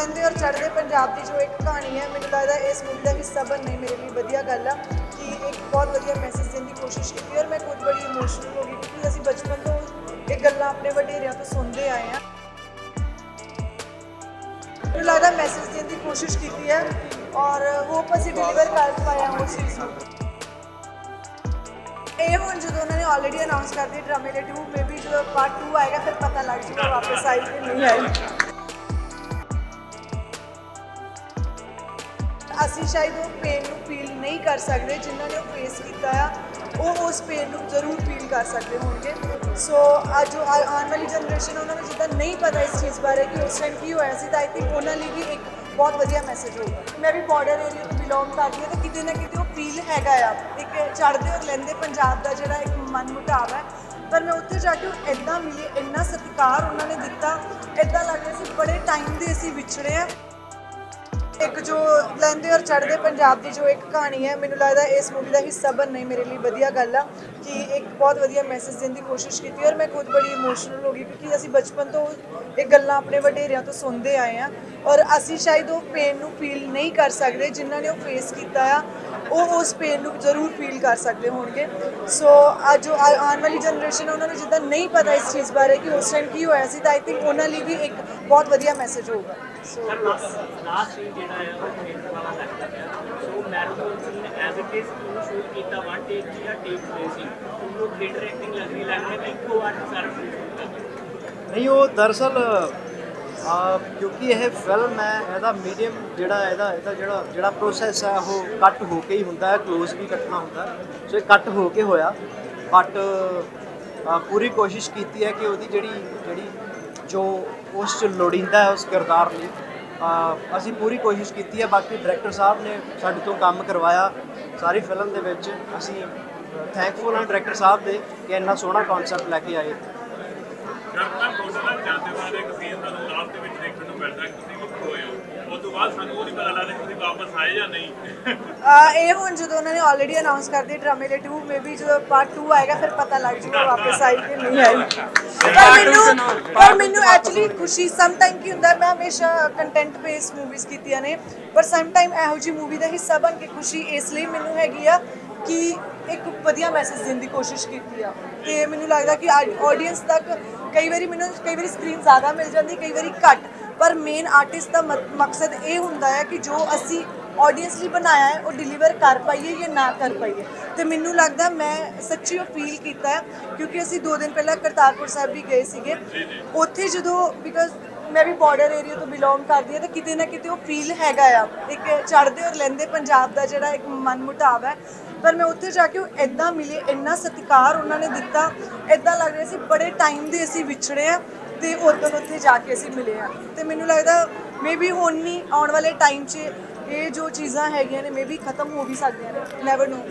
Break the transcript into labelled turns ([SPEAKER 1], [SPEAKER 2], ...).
[SPEAKER 1] ਲਹਿੰਦੇ ਔਰ ਚੜ੍ਹਦੇ ਪੰਜਾਬ ਦੀ ਜੋ ਇੱਕ ਕਹਾਣੀ ਹੈ, ਮੈਨੂੰ ਲੱਗਦਾ ਇਸ ਮੂਵੀ ਦਾ ਹਿੱਸਾ ਬਣਨਾ ਹੀ ਮੇਰੇ ਲਈ ਵਧੀਆ ਗੱਲ ਆ ਕਿ ਇੱਕ ਬਹੁਤ ਵਧੀਆ ਮੈਸੇਜ ਦੇਣ ਦੀ ਕੋਸ਼ਿਸ਼ ਕੀਤੀ ਔਰ ਮੈਂ ਖੁਦ ਬੜੀ ਇਮੋਸ਼ਨਲ ਹੋ ਗਈ ਕਿਉਂਕਿ ਅਸੀਂ ਬਚਪਨ ਤੋਂ ਇਹ ਗੱਲਾਂ ਆਪਣੇ ਵਡੇਰਿਆਂ ਤੋਂ ਸੁਣਦੇ ਆਏ ਹਾਂ। ਮੈਨੂੰ ਲੱਗਦਾ ਮੈਸੇਜ ਦੇਣ ਦੀ ਕੋਸ਼ਿਸ਼ ਕੀਤੀ ਹੈ ਔਰ ਹੋਪ ਅਸੀਂ ਡਿਲੀਵਰ ਕਰ ਪਾਏ ਹਾਂ ਉਸ ਚੀਜ਼ ਨੂੰ। ਇਹ ਹੁਣ ਜਦੋਂ ਉਹਨਾਂ ਨੇ ਆਲਰੇਡੀ ਅਨਾਉਂਸ ਕਰ ਦਿੱਤੀ ਡਰਾਮੇ ਦੇ 2 ਮੇਬੀ ਜਦੋਂ ਪਾਰਟ 2 ਆਏਗਾ, ਫਿਰ ਪਤਾ ਲੱਗ ਜੂਗਾ ਵਾਪਸ ਆਈ ਕਿ ਨਹੀਂ ਆਈ। ਅਸੀਂ ਸ਼ਾਇਦ ਉਹ ਪੇਨ ਨੂੰ ਫੀਲ ਨਹੀਂ ਕਰ ਸਕਦੇ ਜਿਨ੍ਹਾਂ ਨੇ ਉਹ ਫੇਸ ਕੀਤਾ ਆ। ਉਹ ਉਸ ਪੇਨ ਨੂੰ ਜ਼ਰੂਰ ਫੀਲ ਕਰ ਸਕਦੇ ਹੋਣਗੇ। ਸੋ ਅੱਜ ਆ- ਆਉਣ ਵਾਲੀ ਜਨਰੇਸ਼ਨ ਉਹਨਾਂ ਨੂੰ ਜਿੱਦਾਂ ਨਹੀਂ ਪਤਾ ਇਸ ਚੀਜ਼ ਬਾਰੇ ਕਿ ਉਸ ਟਾਈਮ ਕੀ ਹੋਇਆ ਸੀ, ਤਾਂ ਆਈ ਥਿੰਕ ਉਹਨਾਂ ਲਈ ਵੀ ਇੱਕ ਬਹੁਤ ਵਧੀਆ ਮੈਸੇਜ ਹੋਊਗਾ ਮੈਂ ਵੀ ਬਾਰਡਰ ਏਰੀਆ ਤੋਂ ਬਿਲੋਂਗ ਕਰਦੀ ਹਾਂ, ਤਾਂ ਕਿਤੇ ਨਾ ਕਿਤੇ ਉਹ ਫੀਲ ਹੈਗਾ ਆ। ਇੱਕ ਚੜ੍ਹਦੇ ਔਰ ਲੈਂਦੇ ਪੰਜਾਬ ਦਾ ਜਿਹੜਾ ਇੱਕ ਮਨ ਮੁਟਾਵ ਹੈ। ਪਰ ਮੈਂ ਉੱਥੇ ਜਾ ਕੇ ਉਹ ਇਦਾਂ ਮਿਲੀ, ਇੰਨਾ ਸਤਿਕਾਰ ਉਹਨਾਂ ਨੇ ਦਿੱਤਾ। ਇਦਾਂ ਲੱਗ ਰਿਹਾ ਸੀ, ਬੜੇ ਟਾਈਮ ਦੇ ਅਸੀਂ ਵਿਛੜੇ ਆ। ਇੱਕ ਜੋ ਲੈਂਦੇ ਔਰ ਚੜ੍ਹਦੇ ਪੰਜਾਬ ਦੀ ਜੋ ਇੱਕ ਕਹਾਣੀ ਹੈ, ਮੈਨੂੰ ਲੱਗਦਾ ਇਸ ਮੂਵੀ ਦਾ ਹਿੱਸਾ ਬਣਨਾ ਹੀ ਮੇਰੇ ਲਈ ਵਧੀਆ ਗੱਲ ਆ ਕਿ ਇੱਕ ਬਹੁਤ ਵਧੀਆ ਮੈਸੇਜ ਦੇਣ ਦੀ ਕੋਸ਼ਿਸ਼ ਕੀਤੀ ਔਰ ਮੈਂ ਖੁਦ ਬੜੀ ਇਮੋਸ਼ਨਲ ਹੋ ਗਈ ਕਿਉਂਕਿ ਅਸੀਂ ਬਚਪਨ ਤੋਂ ਇਹ ਗੱਲਾਂ ਆਪਣੇ ਵਡੇਰਿਆਂ ਤੋਂ ਸੁਣਦੇ ਆਏ ਆ ਔਰ ਅਸੀਂ ਸ਼ਾਇਦ ਉਹ ਪੇਨ ਨੂੰ ਫੀਲ ਨਹੀਂ ਕਰ ਸਕਦੇ ਜਿਨ੍ਹਾਂ ਨੇ ਉਹ ਫੇਸ ਕੀਤਾ ਆ, ਉਹ ਉਸ ਪੇਨ ਨੂੰ ਜ਼ਰੂਰ ਫੀਲ ਕਰ ਸਕਦੇ ਹੋਣਗੇ। ਸੋ ਅੱਜ ਜੋ ਆ- ਆਉਣ ਵਾਲੀ ਜਨਰੇਸ਼ਨ ਹੈ ਉਹਨਾਂ ਨੂੰ ਜਿੱਦਾਂ ਨਹੀਂ ਪਤਾ ਇਸ ਚੀਜ਼ ਬਾਰੇ ਕਿ ਉਸ ਟਾਈਮ ਕੀ ਹੋਇਆ ਸੀ, ਤਾਂ ਆਈ ਥਿੰਕ ਉਹਨਾਂ ਲਈ ਵੀ ਇੱਕ ਬਹੁਤ ਵਧੀਆ ਮੈਸੇਜ ਹੋਊਗਾ। ਸੋ
[SPEAKER 2] ਲਾਸਟ ਸੀਨ ਜਿਹੜਾ ਹੈ ਉਹ ਥੀਏਟਰ ਵਾਲਾ ਲੱਗਦਾ ਹੈ so marathon scene as it is ਉਹਨੂੰ ਸ਼ੂਟ ਕੀਤਾ ਵਨ ਟੇਕ ਸੀ ਜਾਂ ਟੇਕ ਹੋਏ ਸੀ। ਉਹਨੂੰ ਥੀਏਟਰ ਐਕਟਿੰਗ ਲੱਗ ਰਹੀ ਲੱਗ ਰਿਹਾ ਕਿ ਇੱਕੋ ਵਾਰ 'ਚ ਸਾਰਾ ਸ਼ੂਟ ਕਰਨਾ
[SPEAKER 3] ਨਹੀਂ ਉਹ ਦਰਅਸਲ ਆ ਕਿਉਂਕਿ ਇਹ ਫਿਲਮ ਹੈ ਇਹਦਾ ਮੀਡੀਅਮ ਜਿਹੜਾ ਇਹਦਾ ਇਹਦਾ ਜਿਹੜਾ ਜਿਹੜਾ ਪ੍ਰੋਸੈਸ ਹੈ ਉਹ ਕੱਟ ਹੋ ਕੇ ਹੀ ਹੁੰਦਾ ਹੈ ক্লোਜ਼ ਵੀ ਕੱਟਣਾ ਹੁੰਦਾ। ਸੋ ਇਹ ਕੱਟ ਹੋ ਕੇ ਹੋਇਆ। ਬਟ ਪੂਰੀ ਕੋਸ਼ਿਸ਼ ਕੀਤੀ ਹੈ ਕਿ ਉਹਦੀ ਜਿਹੜੀ ਜਿਹੜੀ ਜੋ ਉਸ ਚ ਲੋੜੀਂਦਾ ਹੈ ਉਸ ਕਿਰਦਾਰ ਲਈ। ਅਸੀਂ ਪੂਰੀ ਕੋਸ਼ਿਸ਼ ਕੀਤੀ ਹੈ ਬਾਕੀ ਡਾਇਰੈਕਟਰ ਸਾਹਿਬ ਨੇ ਸਾਡੇ ਤੋਂ ਕੰਮ ਕਰਵਾਇਆ ਸਾਰੀ ਫਿਲਮ ਦੇ ਵਿੱਚ। ਅਸੀਂ ਥੈਂਕਫੁਲ ਹਾਂ ਡਾਇਰੈਕਟਰ ਸਾਹਿਬ ਦੇ ਕਿ ਇੰਨਾ ਸੋਹਣਾ ਕਨਸੈਪਟ ਲੈ ਕੇ ਆਏ।
[SPEAKER 4] ਡਾਕਟਰ ਤੁਹਾਡੇ ਨਾਲ ਜਾਂਦੇ ਬਾਅਦ ਇੱਕ ਸੀਨ ਸਾਨੂੰ ਲਾਸਟ ਦੇ ਵਿੱਚ ਦੇਖਣ ਨੂੰ ਮਿਲਦਾ ਕਿ ਤੁਸੀਂ ਮੁਕਤ ਹੋਏ ਹੋ। ਉਸ ਤੋਂ ਬਾਅਦ ਸਾਨੂੰ ਉਹ ਨਹੀਂ ਪਤਾ ਲੱਗਦਾ ਕਿ ਤੁਸੀਂ ਵਾਪਸ ਆਏ ਜਾਂ ਨਹੀਂ।
[SPEAKER 1] ਆ ਇਹ ਹੁਣ ਜਦੋਂ ਉਹਨਾਂ ਨੇ ਆਲਰੇਡੀ ਅਨਾਉਂਸ ਕਰ ਦਿੱਤੀ ਡਰਾਮੇ ਦੇ 2 ਮੇਬੀ ਜਦੋਂ ਪਾਰਟ 2 ਆਏਗਾ ਫਿਰ ਪਤਾ ਲੱਗ ਜੂਗਾ ਵਾਪਸ ਆਈ ਕਿ ਨਹੀਂ ਆਈ ਪਰ ਮੈਨੂੰ ਪਰ ਮੈਨੂੰ ਐਕਚੁਅਲੀ ਖੁਸ਼ੀ ਸਮ ਟਾਈਮ ਕੀ ਹੁੰਦਾ ਮੈਂ ਹਮੇਸ਼ਾ ਕੰਟੈਂਟ ਬੇਸ ਮੂਵੀਜ਼ ਕੀਤੀਆਂ ਨੇ ਪਰ ਸਮ ਟਾਈਮ ਇਹੋ ਜੀ ਮੂਵੀ ਦਾ ਹਿੱਸਾ ਬਣ ਕੇ ਖੁਸ਼ੀ ਇਸ ਲਈ ਮੈਨੂੰ ਹੈਗੀ ਆ ਕਿ ਇੱਕ ਵਧੀਆ ਮੈਸੇਜ ਦੇਣ ਦੀ ਕੋਸ਼ਿਸ਼ ਕੀਤੀ ਆ। ਤੇ ਮੈਨੂੰ ਲੱਗਦਾ ਕਿ ਆਡੀਅנס ਤੱਕ ਕਈ ਵਾਰੀ ਮੈਨੂੰ ਕਈ ਵਾਰੀ ਸਕਰੀਨ ਜ਼ਿਆਦਾ ਮਿਲ ਜਾਂਦੀ ਕਈ ਵਾਰੀ ਘੱਟ ਪਰ ਮੇਨ ਆਰਟਿਸਟ ਦਾ ਮਕਸਦ ਇਹ ਹੁੰਦਾ ਹੈ ਕਿ ਜੋ ਅਸੀਂ ਆਡੀਅנס ਲਈ ਬਣਾਇਆ ਹੈ ਉਹ ਡਿਲੀਵਰ ਕਰ ਪਾਈਏ ਜਾਂ ਨਾ ਕਰ ਪਾਈਏ ਤੇ ਮੈਨੂੰ ਲੱਗਦਾ ਮੈਂ ਸੱਚੀ ਉਹ ਫੀਲ ਕੀਤਾ ਹੈ ਕਿਉਂਕਿ ਅਸੀਂ 2 ਦਿਨ ਪਹਿਲਾਂ ਕਰਤਾਰਪੁਰ ਸਾਹਿਬ ਵੀ ਗਏ ਸੀਗੇ। ਉੱਥੇ ਜਦੋਂ ਬਿਕਾਜ਼ ਮੈਂ ਵੀ ਬਾਰਡਰ ਏਰੀਆ ਤੋਂ ਬਿਲੋਂਗ ਕਰਦੀ ਹਾਂ ਤਾਂ ਕਿਤੇ ਨਾ ਕਿਤੇ ਉਹ ਫੀਲ ਹੈਗਾ ਆ। ਇੱਕ ਚੜ੍ਹਦੇ ਔਰ ਲੈਂਦੇ ਪੰਜਾਬ ਦਾ ਜਿਹੜਾ ਇੱਕ ਮਨ ਮੁਟਾਵ ਹੈ। ਪਰ ਮੈਂ ਉੱਥੇ ਜਾ ਕੇ ਉਹ ਇਦਾਂ ਮਿਲੇ ਇੰਨਾ ਸਤਿਕਾਰ ਉਹਨਾਂ ਨੇ ਦਿੱਤਾ ਇਦਾਂ ਲੱਗ ਰਿਹਾ ਸੀ ਬੜੇ ਟਾਈਮ ਦੇ ਅਸੀਂ ਵਿਛੜੇ ਆ ਤੇ ਉਦੋਂ ਉੱਥੇ ਜਾ ਕੇ ਅਸੀਂ ਮਿਲੇ ਆ ਤੇ ਮੈਨੂੰ ਲੱਗਦਾ ਮੇਬੀ ਹੁਣ ਨਹੀਂ ਆਉਣ ਵਾਲੇ ਟਾਈਮ 'ਚ ਇਹ ਜੋ ਚੀਜ਼ਾਂ ਹੈਗੀਆਂ ਨੇ ਮੇਬੀ ਖਤਮ ਹੋ ਵੀ ਸਕਦੀਆਂ ਨੇ ਨੈਵਰ ਨੋ